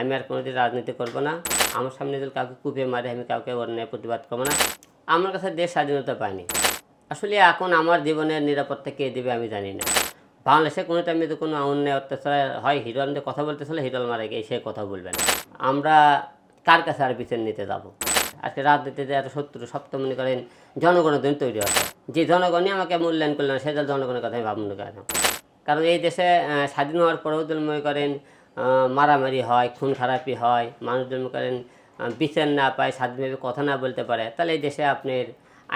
আমি আর কোনোদিন রাজনীতি করব না। আমার সামনে যদি কাউকে কুপিয়ে মারে, আমি কাউকে অন্যায় প্রতিবাদ করব না। আমার কাছে দেশ স্বাধীনতা পাইনি আসলে এখন আমার জীবনের নিরাপত্তা কে দেবে আমি জানি না। বাংলাদেশে কোনো টাইমে তো কোনো অন্যায় অত্যাচার হয় হিরোলদের কথা বলতে চলে হিরোল মারা গিয়ে সে কথা বলবে না। আমরা কার কাছে আর বিচার নিতে যাব? আজকে রাজনীতিতে এত শত্রু সপ্তম মনে করেন জনগণের জন্য তৈরি হয় যে জনগণই আমাকে মূল্যায়ন করল না সেটা জনগণের কথাই ভাবনা কেন? কারণ এই দেশে স্বাধীন হওয়ার পরেও যদি মনে করেন মারামারি হয়, খুন খারাপি হয় মানুষ মনে করেন বিচার না পায়, স্বাধীনভাবে কথা না বলতে পারে, তাহলে এই দেশে আপনার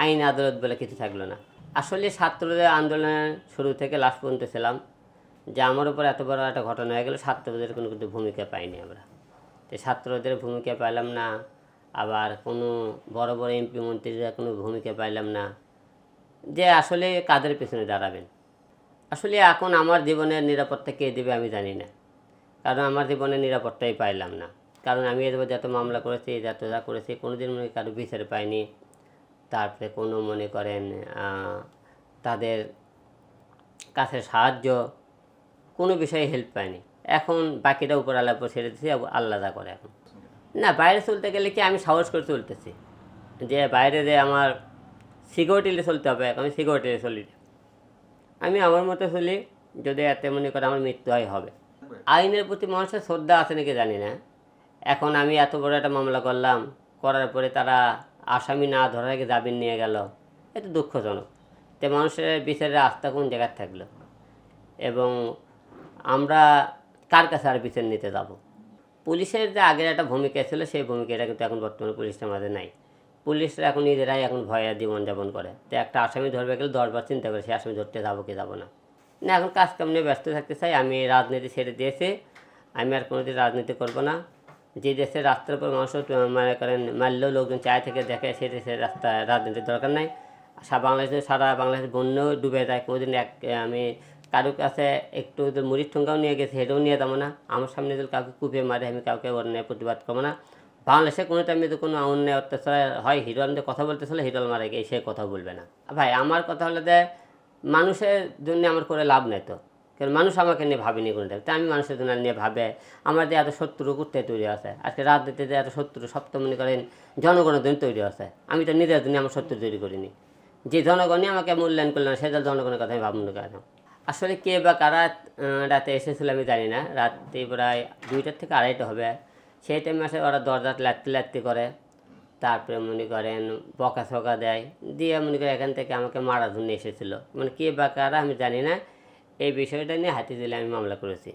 আইন আদালত বলে কিছু থাকল না। আসলে ছাত্রদের আন্দোলনের শুরু থেকে লাস্ট পর্যন্ত ছিলাম, যে আমার উপর এত বড় একটা ঘটনা হয়ে গেল, ছাত্রদের কোনো কিন্তু ভূমিকা পাইনি আমরা। তো ছাত্রদের ভূমিকা পাইলাম না, আবার কোনো বড় বড় এমপি মন্ত্রীরা কোনো ভূমিকা পাইলাম না, যে আসলে কাদের পেছনে দাঁড়াবেন? আসলে এখন আমার জীবনের নিরাপত্তা কে দেবে আমি জানি না। কারণ আমার জীবনে নিরাপত্তাই পাইলাম না। কারণ আমি মধ্যে যত মামলা করেছি যত যা করেছি, কোনোদিন মনে কারও বিচার পাইনি। তারপরে কোনো মনে করেন তাদের কাছে সাহায্য, কোনো বিষয়ে হেল্প পাইনি। এখন বাকিটা উপর উপর ছেড়ে দিচ্ছি আল্লাহ যা করে এখন। না, বাইরে চলতে গেলে কি আমি সাহস করে চলতেছি? যে বাইরে যে আমার সিকিউরিটিলে চলতে হবে আমি সিকিউরিটিলে চলি। আমি আমার মতো চলি যদি এতে মনে করে আমার মৃত্যু হয় হবে। আইনের প্রতি মানুষের শ্রদ্ধা আছে নাকি জানি না। এখন আমি এত বড় একটা মামলা করলাম, করার পরে তারা আসামি না ধরার আগে জামিন নিয়ে গেল। এটা দুঃখজনক। তো মানুষের বিচারের আস্থা কোন জায়গায় থাকল? এবং আমরা কার কাছে আর বিচার নিতে যাব? পুলিশের যে আগের একটা ভূমিকা ছিল, সেই ভূমিকাটা কিন্তু এখন বর্তমানে পুলিশের মাঝে নাই। পুলিশরা এখন নিজেরাই এখন ভয়ে জীবনযাপন করে। তো একটা আসামি ধরবে গেলে দশবার চিন্তা করে সে আসামি ধরতে যাব কি যাব না। না, এখন কাজ কাম নিয়ে ব্যস্ত থাকতে চাই? আমি রাজনীতি ছেড়ে দিয়েছি। আমি আর কোনোদিন রাজনীতি করব না। যে দেশে রাস্তার উপর মানুষ মনে করেন, মারলেও লোকজন চায় থেকে দেখে সে দেশের রাস্তা, রাজনীতির দরকার নাই। সারা বাংলাদেশে সারা বাংলাদেশ বন্যও ডুবে যায়। কোনোদিন এক, আমি কারও কাছে একটু মুড়ির ঠোঙ্গাও নিয়ে গেছে, সেটাও নিয়ে যাব না। আমার সামনে যদি কাউকে কুপিয়ে মারে, আমি কাউকে অন্যায় প্রতিবাদ করব না। বাংলাদেশে কোনো টাইমে যদি কোনো অন্যায় অত্যাচার হয় হিরোলদের কথা বলতে চলে হিরোল মারা গিয়ে সে কথা বলবে না। ভাই, আমার কথা হলো যে মানুষের জন্য আমার করে লাভ নেই তো। কারণ মানুষ আমাকে নিয়ে ভাবেনি কোনো টাইম তাই আমি মানুষের জন্য নিয়ে ভাবে আমার যে এত শত্রু করতে তৈরি আছে আজকে রাজনীতিতে এত শত্রু সপ্তম মনে করেন জনগণের জন্য তৈরি আছে আমি তো নিজের জন্য আমার শত্রু তৈরি করিনি। যে জনগণই আমাকে মূল্যায়ন করল না সেটা জনগণের কথা আমি ভাবনা কেন? আসলে কে বা কারা রাতে এসেছিল আমি জানি না। রাত্রি প্রায় দুইটার থেকে আড়াইটা হবে। সেই টাইমে আসে ওরা দরজা লাত্তি লাত্তি করে। তারপরে মনে করেন বকা ছকা দেয়। দিয়ে মনে করেন এখান থেকে আমাকে মারা ধরে এসেছিল। মানে কে বা কারা আমি জানি না। এই বিষয়টা নিয়ে হাতি দিলে আমি মামলা করেছি।